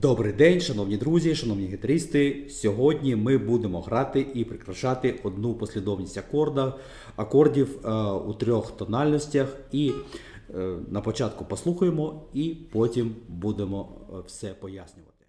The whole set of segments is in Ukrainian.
Добрий день, шановні друзі, шановні гітаристи. Сьогодні ми будемо грати і прикрашати одну послідовність акорда, акордів е, у трьох тональностях. І е, на початку послухаємо, і потім будемо е, все пояснювати.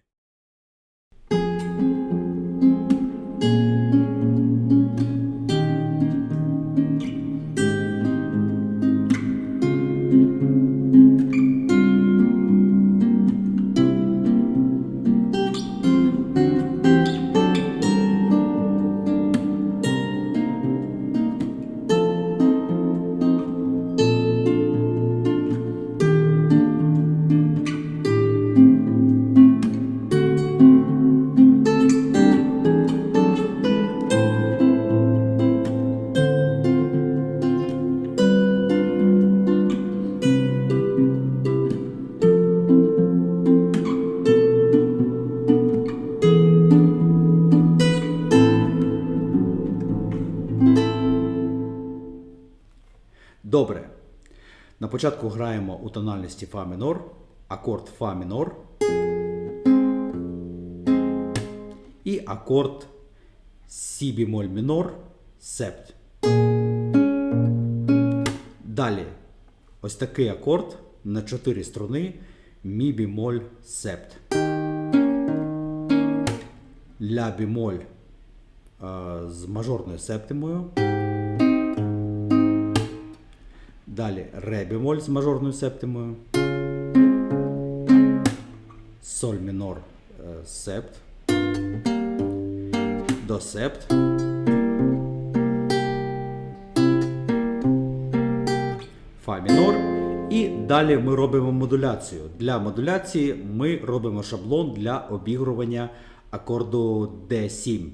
Добре. На початку граємо у тональності Фа мінор, акорд Фа мінор і акорд Сі бімоль мінор септ. Далі ось такий акорд на 4 струни Мі бімоль септ. Ля бімоль е, з мажорною септимою. Далі ре бемоль з мажорною септимою. Соль мінор е, септ. До септ. Фа мінор. І далі ми робимо модуляцію. Для модуляції ми робимо шаблон для обігрування акорду D7.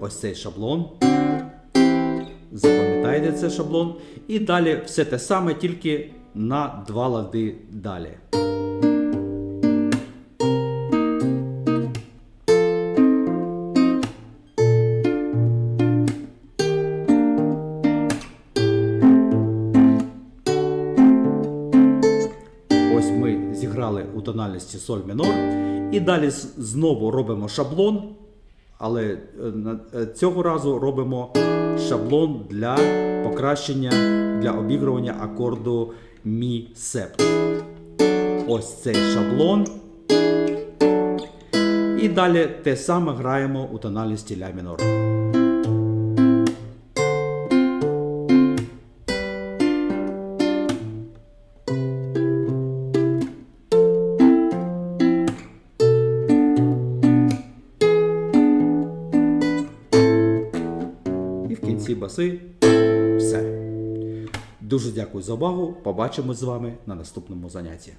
Ось цей шаблон. Запам'ятайте цей шаблон. І далі все те саме, тільки на два лади далі. Ось ми зіграли у тональності соль мінор. І далі знову робимо шаблон. Але е, е, цього разу робимо шаблон для покращення для обігрування акорду мі сеп. Ось цей шаблон. І далі те саме граємо у тональності ля мінор. І в кінці баси все. Дуже дякую за увагу. Побачимось з вами на наступному занятті.